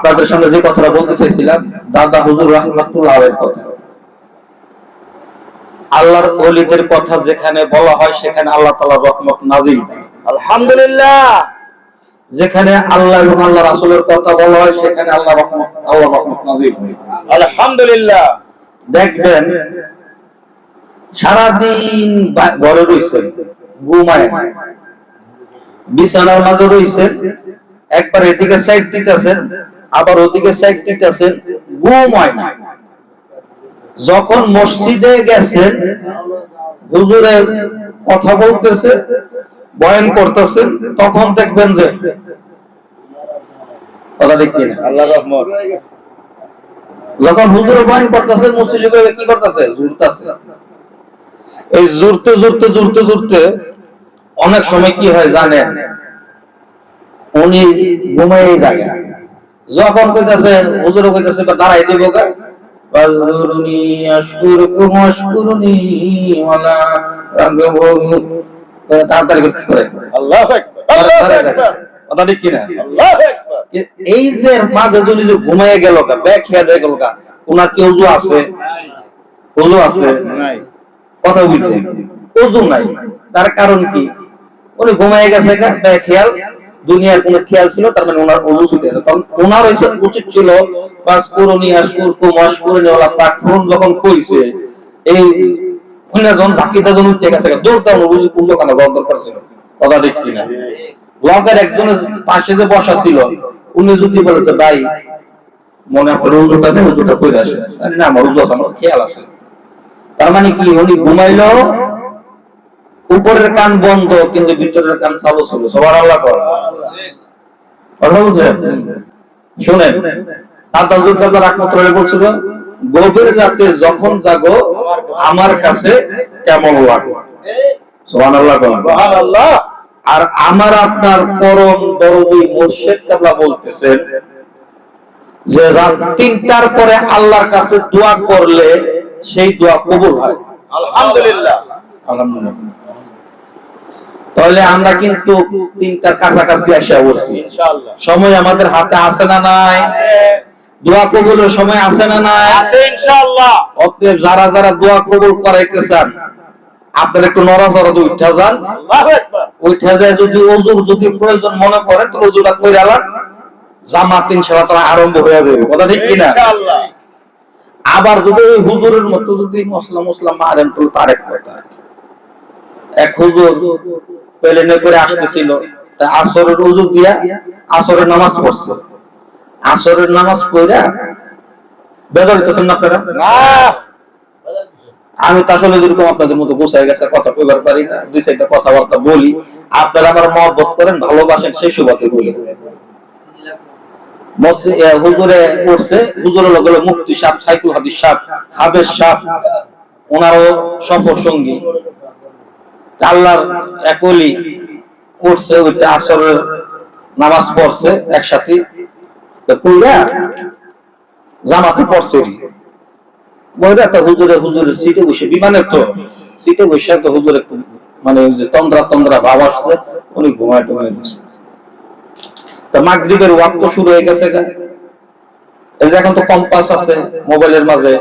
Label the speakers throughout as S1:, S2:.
S1: আপনাদের সামনে যে কথাটা বলতে চাইছিলাম দাদা হুজুর রহমাতুল্লাহ এর কথা। আল্লাহর ওলিদের কথা যেখানে বলা হয় সেখানে আল্লাহ তাআলার রহমত নাজিল
S2: আলহামদুলিল্লাহ।
S1: যেখানে আল্লাহ এবং আল্লাহ রাসূলের কথা বলা হয় সেখানে আল্লাহ রহমত আল্লাহ রহমত নাজিল
S2: আলহামদুলিল্লাহ।
S1: দেখবেন সারাদিন ঘরে রয়েছেন ঘুমায়। বিছানার মাঝে রয়েছেন একবার এদিকে সাইড দিতেছেন আবার ওদিকে সাইড দিতেছেন ঘুম হয় না। যখন মসজিদে গেছেন হুজুরে কথা বলতেছে বয়ান করতেছেন তখন দেখবেন যে কথা ঠিক কিনা।
S2: আল্লাহ রহমত।
S1: যখন হুজুরে বয়ান করতেছে মুসলিম কি করতেছে? জুরতেছে এই জুরতে জুরতে জুরতে জুরতে অনেক সময় কি হয় জানেন? উনি ঘুমাই জায়গা যখন কইতাছে হুজুর কইতাছে বা দাঁড়াই দিব আশকুরকুম আশকুরুনি ওয়ালা রাগবুন। তাড়াতাড়ি করে কি করে?
S2: আল্লাহ আকবার আল্লাহ। আকবার।
S1: কথা ঠিক কিনা?
S2: আল্লাহ আকবার।
S1: এই যে মাঝে যদি যে ঘুমাইয়ে গেল খেয়াল হয়ে গেল ওনার কি উজু আছে? উজু আছে?
S2: নাই।
S1: কথা বুঝছেন উজু নাই। তার কারণ কি? উনি ঘুমাইয়ে গেছে গা ব্যাগ খেয়াল দুনিয়ার কোন খেয়াল ছিল, তার মানে ওনার উজু ছুটে আছে তখন ওনার হয়েছে উচিত ছিল, বাস করুনি আশকুর কু মশকুরনি ওলা পাকফুন যখন কইছে এই ঝাঁকিতে গেছে দরকার কথা লগের একজনের পাশে যে বসা ছিল, উনি যদি বলে যে, ভাই, মনে করে উজুটা উজুটা আসে। না, আমার উজু আছে, আমার খেয়াল আছে। তার মানে কি, উনি ঘুমাইলো উপরের কান বন্ধ কিন্তু ভিতরের কান চালু ছিল। সবার আল্লাহ করে। কথা বুঝছেন শুনেন। দুর্গা রাখমত রয়ে বলছিল গভীর রাতে যখন জাগো আমার কাছে কেমন লাগে সোহান আল্লাহ
S2: সুবহানাল্লাহ।
S1: আর আমার আপনার পরম দরদি মুর্শেদ কাবলা বলতেছেন যে রাত তিনটার পরে আল্লাহর কাছে দোয়া করলে সেই দোয়া কবুল হয়।
S2: আলহামদুলিল্লাহ।
S1: আলহামদুলিল্লাহ। তাহলে আমরা কিন্তু তিনটার কাছাকাছি আসা
S2: ইনশাআল্লাহ।
S1: সময় আমাদের হাতে আছে না নাই? দোয়া কবুলের সময় আছে না নাই? অতএব যারা যারা দোয়া কবুল করাইতে চান আপনার একটু নড়াচড়া দিয়ে উঠা যান। উঠা যায় যদি অজুর যদি প্রয়োজন মনে করেন তো অজুটা করে জামাত ইনশাআল্লাহ তারা আরম্ভ হয়ে যাবে কথা ঠিক কিনা? আবার যদি ওই হুজুরের মতো যদি মসলা মসলা মারেন তো তার এক কথা। এক হুজুর প্লেনে করে আসতেছিল। তা আসরের উজু দিয়া আসরের নামাজ পড়ছে। আসরের নামাজ পড়া বেজার হইতেছেন না আপনারা? আমি তো আসলে যেরকম আপনাদের মতো গোছায় গেছে কথা কইবার পারি না দুই চারটা কথাবার্তা বলি। আপনারা আমার মহব্বত করেন ভালোবাসেন সেই সুবাদে বলি। হুজুরে উঠছে হুজুরের হলো মুক্তি সাপ সাইকুল হাদিস সাপ হাবের সাপ ওনারও সফর সঙ্গী। আল্লাহর একলি উঠছে, ওইটা আসরের নামাজ পড়ছে একসাথে। জামাতে পড়ছে হুজুরে হুজুরের সিটে বসে, বিমানের তো সিটে বসে মানে তন্দ্রা তন্দ্রা ভাব আসছে, উনি ঘুমায় টুমায় গেছে তা মাগরিবের তো শুরু হয়ে গেছে এই যে এখন তো কম্পাস আছে মোবাইলের মাঝে।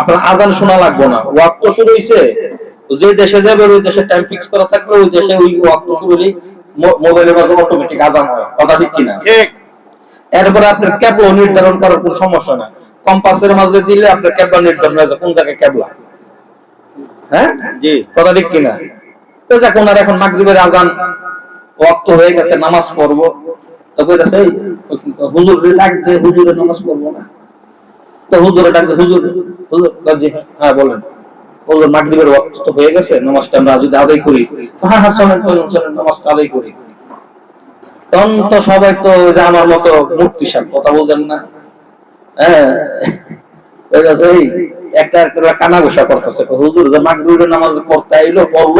S1: আপনার আজান শোনা লাগবে না। ওয়াক তো শুরু হয়েছে যে দেশে যাবে ওই দেশে টাইম ফিক্স করা থাকলে ওই দেশে ওই শুরু হলেই মোবাইলের মাঝে অটোমেটিক আজান হয়। কথা ঠিক কিনা? এরপরে আপনার ক্যাবলা নির্ধারণ করার কোনো সমস্যা নাই। কম্পাসের মাঝে দিলে আপনার ক্যাবলা নির্ধারণ হয়ে যায় কোন জায়গায় ক্যাবলা হ্যাঁ?
S2: জি।
S1: কথা ঠিক কিনা? তো এখন মাগরিবের আজান ওয়াক্ত হয়ে গেছে নামাজ পড়ব। তো কইতাছে হুজুর ডাক দে হুজুরে নামাজ পড়ব না। তো হুজুরে ডাক দে হুজুর হুজুর হ্যাঁ বলেন। হুজুর মাগরিবের ওয়াক্ত তো হয়ে গেছে, নামাজটা আমরা যদি আদায় করি। হ্যাঁ হ্যাঁ নামাজটা আদায় করি। তখন তো সবাই তো যে আমার মতো মুক্তি সাপ, কথা না? হ্যাঁ। এই একটা একটা কানা ঘোষা করতেছে। হুজুর, যে মাগরিবের নামাজ পড়তে আইলো, পড়ল?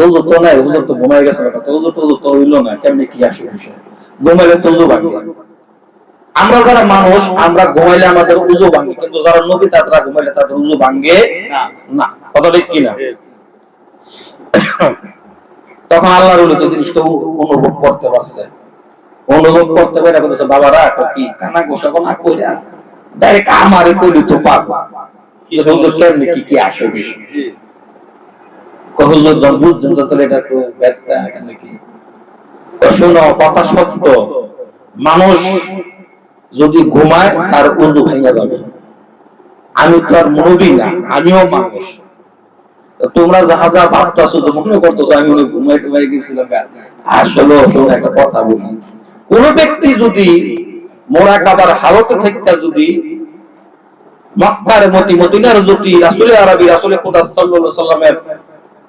S1: হুজুর তো নাই, হুজুর তো ঘুমাই গেছে হুজুর তো হুজুর হইল না, কেমনি কি আসে বিষয়? ঘুমাইলে তো উজু ভাঙে আমরা যারা মানুষ আমরা ঘুমাইলে আমাদের উজু ভাঙে কিন্তু যারা নবী তারা ঘুমাইলে তাদের উজু ভাঙে
S2: না।
S1: কথা ঠিক কিনা? তখন আল্লাহর ওলি তো জিনিসটা অনুভব করতে পারছে। অনুভব করতে পারে করতেছে বাবারা কি কানা গোসা কোনা কইরা ডাইরেক্ট আমারে কইলি তো পারব হুজুর কেমনি কি কি আসে বিষয়? হুজুর যখন বুঝছেন তো তাহলে এটা একটু ব্যস্ত কেন কি? শোনো কথা সত্য। মানুষ যদি ঘুমায়, তার উজু ভেঙে যাবে। আমি তো আর মুরবি না, আমিও মানুষ। তোমরা যাহা যা ভাবতেছো তো মনে করতেছো, আমি হয় ঘুমাই টুমাই গেছিলাম। আসলে শোনো, একটা কথা বলি। কোন ব্যক্তি যদি মোরা কাবার হালতে থেকে যদি মক্কার মতি মদিনার যদি রাসুলে আরবি, রাসুলে খুদা সাল্লাল্লাহু সাল্লামের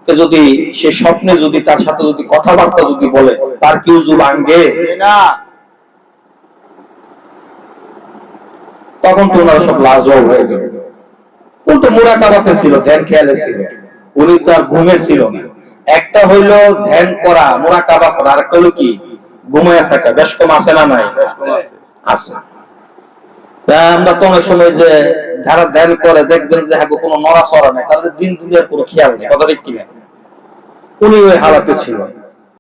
S1: যদি সে স্বপ্নে যদি তার সাথে যদি কথাবার্তা যদি বলে, তার কি উজু ভাঙ্গে
S2: না।
S1: তখন তো ওনারা সব লাজবাব হয়ে গেল। উল্টো মুরাকাবাতে ছিল ধ্যান খেয়ালে ছিল। উনি তো আর ঘুমের ছিল না। একটা হইল ধ্যান করা মুরাকাবা করা আর একটা হলো কি? ঘুমায় থাকা। বেশ কম আছে না নাই? আছে। আমরা তো অনেক সময় যে যারা ধ্যান করে দেখবেন যে হ্যাঁ কোনো নড়াচড়া নাই। তাদের দিন দুনিয়ার কোনো খেয়াল নেই। কথা ঠিক কিনা? উনি ওই হালাতে ছিল।